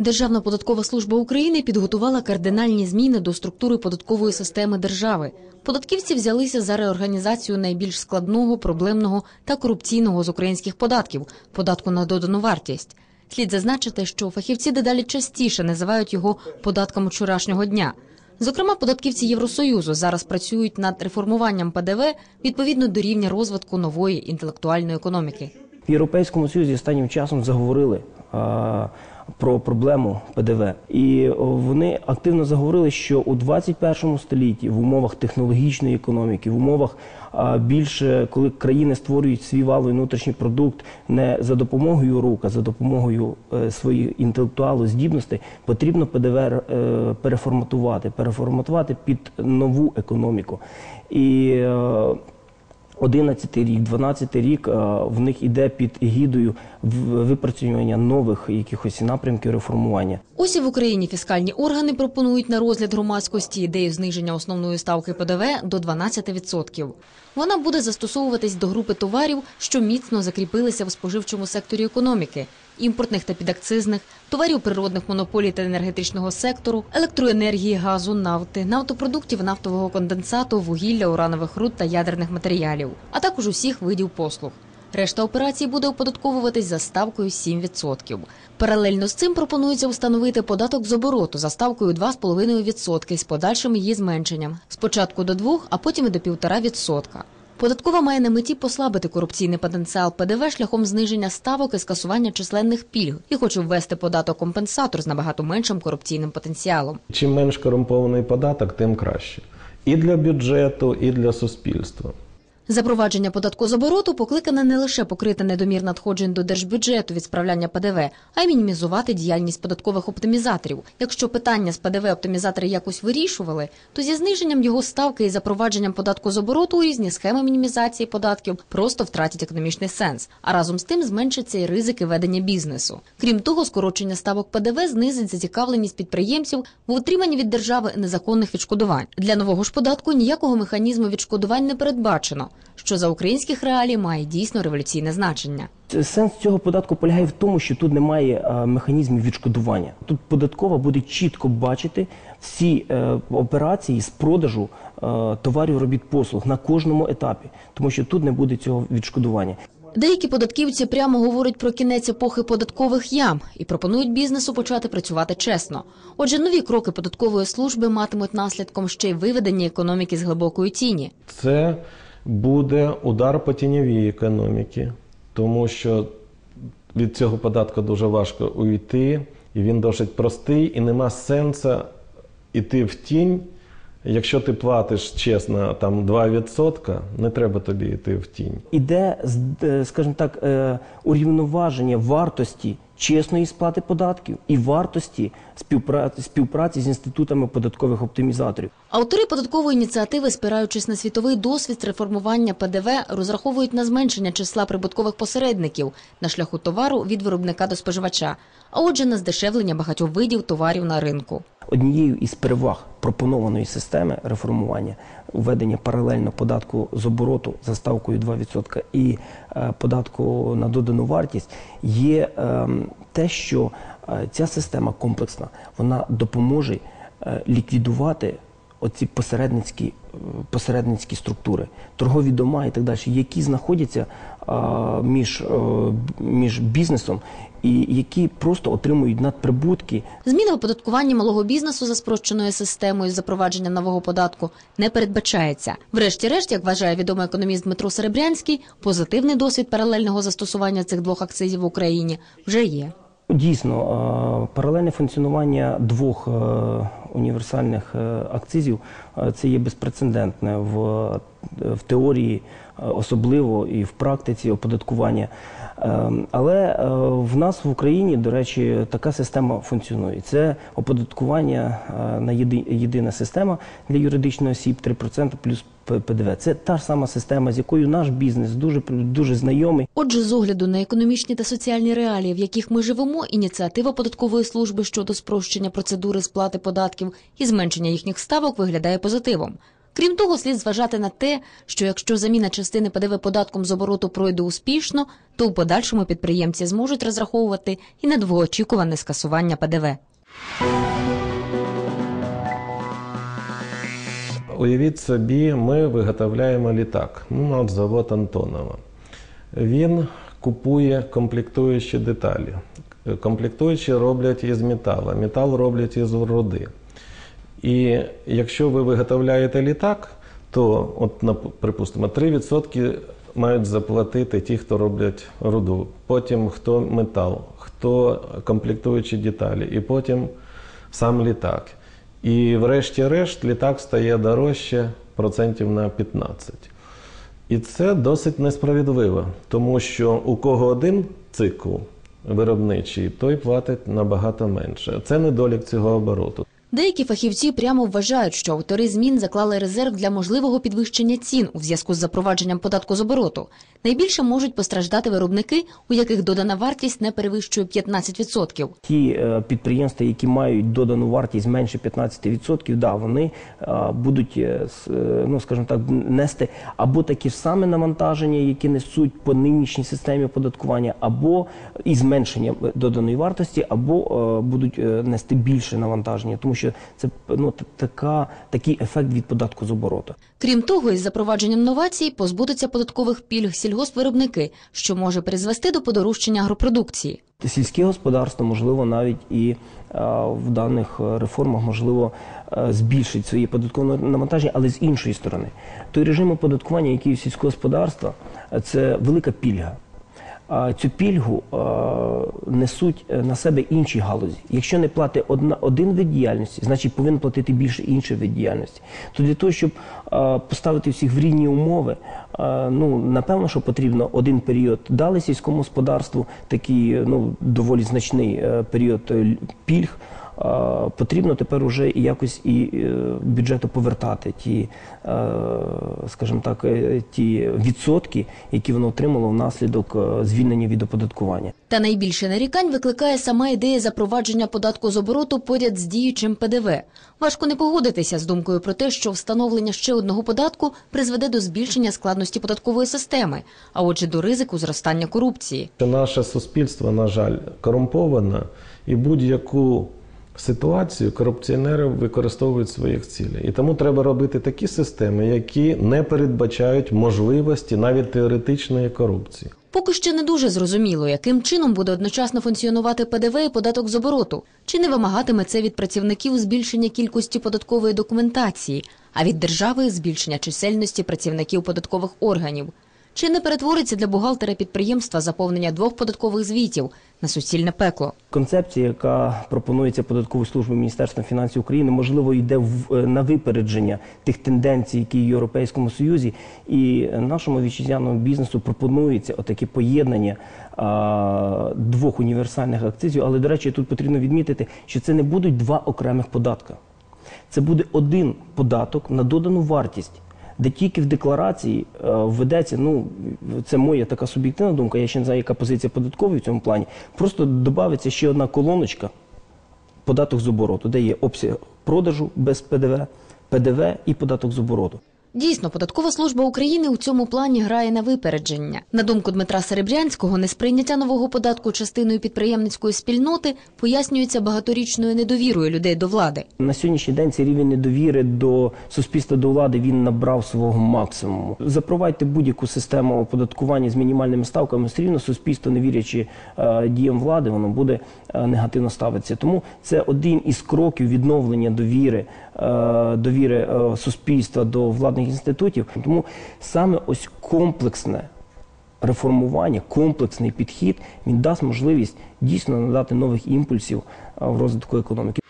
Державна податкова служба України підготувала кардинальні зміни до структури податкової системи держави. Податківці взялися за реорганізацію найбільш складного, проблемного та корупційного з українських податків податку на додану вартість. Слід зазначити, що фахівці дедалі частіше називають його податком вчорашнього дня. Зокрема, податківці Євросоюзу зараз працюють над реформуванням ПДВ відповідно до рівня розвитку нової інтелектуальної економіки. В Європейському Союзі останнім часом заговорили про проблему ПДВ, і вони активно заговорили, що у 21 столітті в умовах технологічної економіки, в умовах більше, коли країни створюють свій валовий внутрішній продукт не за допомогою рук, а за допомогою е, своїх інтелектуалу здібностей, потрібно ПДВ е, переформатувати, переформатувати під нову економіку. І е, 11 рік, 12 рік е, в них іде під гідою випрацювання нових якихось напрямків реформування. Ось і в Україні фіскальні органи пропонують на розгляд громадськості ідею зниження основної ставки ПДВ до 12%. Вона буде застосовуватись до групи товарів, що міцно закріпилися в споживчому секторі економіки. Імпортних та підакцизних, товарів природних монополій та енергетичного сектору, електроенергії, газу, нафти, нафтопродуктів, нафтового конденсату, вугілля, уранових руд та ядерних матеріалів, а також усіх видів послуг. Решта операцій буде оподатковуватись за ставкою 7%. Паралельно з цим пропонується встановити податок з обороту за ставкою 2,5% з подальшим її зменшенням. Спочатку до 2, а потім і до 1,5%. Податкова має на меті послабити корупційний потенціал ПДВ шляхом зниження ставок і скасування численних пільг і хоче ввести податок компенсатор з набагато меншим корупційним потенціалом. Чим менш корумпований податок, тим краще. І для бюджету, і для суспільства. Запровадження податку з обороту покликане не лише покрити недомір надходжень до держбюджету від справляння ПДВ, а й мінімізувати діяльність податкових оптимізаторів. Якщо питання з ПДВ оптимізатори якось вирішували, то зі зниженням його ставки і запровадженням податку з обороту різні схеми мінімізації податків просто втратять економічний сенс, а разом з тим зменшаться і ризики ведення бізнесу. Крім того, скорочення ставок ПДВ знизить зацікавленість підприємців в утриманні від держави незаконних відшкодувань. Для нового ж податку ніякого механізму відшкодувань не передбачено, що за українських реалій має дійсно революційне значення. Сенс цього податку полягає в тому, що тут немає е, механізмів відшкодування. Тут податкова буде чітко бачити всі е, операції з продажу е, товарів, робіт, послуг на кожному етапі, тому що тут не буде цього відшкодування. Деякі податківці прямо говорять про кінець епохи податкових ям і пропонують бізнесу почати працювати чесно. Отже, нові кроки податкової служби матимуть наслідком ще й виведення економіки з глибокої тіні. Це буде удар по тіньовій економіці, тому що від цього податку дуже важко уйти, і він досить простий, і нема сенсу йти в тінь. Якщо ти платиш чесно там 2%, не треба тобі йти в тінь. Іде, е, скажімо так, е, урівноваження вартості чесної сплати податків і вартості співпраці, співпраці з інститутами податкових оптимізаторів. Автори податкової ініціативи, спираючись на світовий досвід реформування ПДВ, розраховують на зменшення числа прибуткових посередників на шляху товару від виробника до споживача, а отже, на здешевлення багатьох видів товарів на ринку. Однією із переваг пропонованої системи реформування введення паралельно податку з обороту за ставкою 2% і податку на додану вартість є ем, те, що е, ця система комплексна, вона допоможе е, ліквідувати оці посередницькі, е, посередницькі структури, торгові дома і так далі, які знаходяться е, між, е, між бізнесом і які просто отримують надприбутки Зміни в оподаткуванні малого бізнесу за спрощеною системою запровадження нового податку не передбачається. Врешті-решт, як вважає відомий економіст Дмитро Серебрянський, позитивний досвід паралельного застосування цих двох акцизів в Україні вже є. Дійсно, е, паралельне функціонування двох універсальних е, акцизів. Е, це є безпрецедентне в, в теорії, е, особливо і в практиці оподаткування. Е, Але е, в нас в Україні, до речі, така система функціонує. Це оподаткування е, на єдина система для юридичних осіб 3% плюс ПДВ. Це та ж сама система, з якою наш бізнес дуже дуже знайомий. Отже, з огляду на економічні та соціальні реалії, в яких ми живемо, ініціатива податкової служби щодо спрощення процедури сплати податків і зменшення їхніх ставок виглядає позитивом. Крім того, слід зважати на те, що якщо заміна частини ПДВ податком з обороту пройде успішно, то у подальшому підприємці зможуть розраховувати і на довгоочікуване скасування ПДВ. Уявіть собі, ми виготовляємо літак, ну, от завод Антонова. Він купує комплектуючі деталі. Комплектуючі роблять із металу, метал роблять із руди. І якщо ви виготовляєте літак, то, от, припустимо, 3% мають заплатити ті, хто роблять руду, потім хто метал, хто комплектуючі деталі, і потім сам літак. І врешті-решт літак стає дорожче процентів на 15. І це досить несправедливо, тому що у кого один цикл виробничий, той платить набагато менше. Це недолік цього обороту. Деякі фахівці прямо вважають, що автори змін заклали резерв для можливого підвищення цін у зв'язку з запровадженням податку з обороту. Найбільше можуть постраждати виробники, у яких додана вартість не перевищує 15%. Ті е, підприємства, які мають додану вартість менше 15%, да, вони е, будуть, е, ну скажімо так, нести або такі ж саме навантаження, які несуть по нинішній системі оподаткування, або і зменшення доданої вартості, або будуть нести більше навантаження, тому це ну така такий ефект від податку з обороту. Крім того, із запровадженням новацій позбудуться податкових пільг сільгоспвиробники, що може призвести до подорожчання агропродукції. Сільське господарство, можливо, навіть і е, в даних реформах можливо е, збільшить свої податкові навантаження, але з іншої сторони, той режим оподаткування, який у сільського господарства, е, це велика пільга. Цю пільгу несуть е, на себе інші галузі. Якщо не платить одна, один вид діяльності, значить повинен платити більше інших вид діяльності. То для того, щоб поставити всіх в рівні умови, ну напевно, що потрібно один період дали сільському господарству такий ну доволі значний е, період е, пільг. Е, Потрібно тепер уже і якось і е, бюджету повертати ті, е, скажімо так, ті відсотки, які воно отримало внаслідок звільнення від оподаткування. Та найбільше нарікань викликає сама ідея запровадження податку з обороту поряд з діючим ПДВ. Важко не погодитися з думкою про те, що встановлення ще одного податку призведе до збільшення складності податкової системи, а отже, до ризику зростання корупції. Наше суспільство, на жаль, корумповане, і будь-яку ситуацію корупціонери використовують в своїх цілях. І тому треба робити такі системи, які не передбачають можливості навіть теоретичної корупції. Поки що не дуже зрозуміло, яким чином буде одночасно функціонувати ПДВ і податок з обороту. Чи не вимагатиме це від працівників збільшення кількості податкової документації, а від держави збільшення чисельності працівників податкових органів? Чи не перетвориться для бухгалтера підприємства заповнення двох податкових звітів на суцільне пекло? Концепція, яка пропонується податковою службою Міністерства фінансів України, можливо, йде в, е, на випередження тих тенденцій, які в Європейському Союзі, і нашому вітчизняному бізнесу пропонується отаке поєднання а, двох універсальних акцизів. Але, до речі, тут потрібно відмітити, що це не будуть два окремих податка. Це буде один податок на додану вартість, де тільки в декларації е, введеться, ну це моя така суб'єктивна думка, я ще не знаю, яка позиція податкової в цьому плані. Просто додається ще одна колоночка податок з обороту, де є обсяг продажу без ПДВ, ПДВ і податок з обороту. Дійсно, податкова служба України у цьому плані грає на випередження. На думку Дмитра Серебрянського, несприйняття нового податку частиною підприємницької спільноти пояснюється багаторічною недовірою людей до влади. На сьогоднішній день цей рівень недовіри до суспільства до влади він набрав свого максимуму. Запровадьте будь-яку систему оподаткування з мінімальними ставками, все рівно суспільство, не вірячи е, діям влади, воно буде е, негативно ставитися. Тому це один із кроків відновлення довіри, е, довіри суспільства до владних інститутів. Тому саме ось комплексне реформування, комплексний підхід він дасть можливість дійсно надати нових імпульсів в розвитку економіки.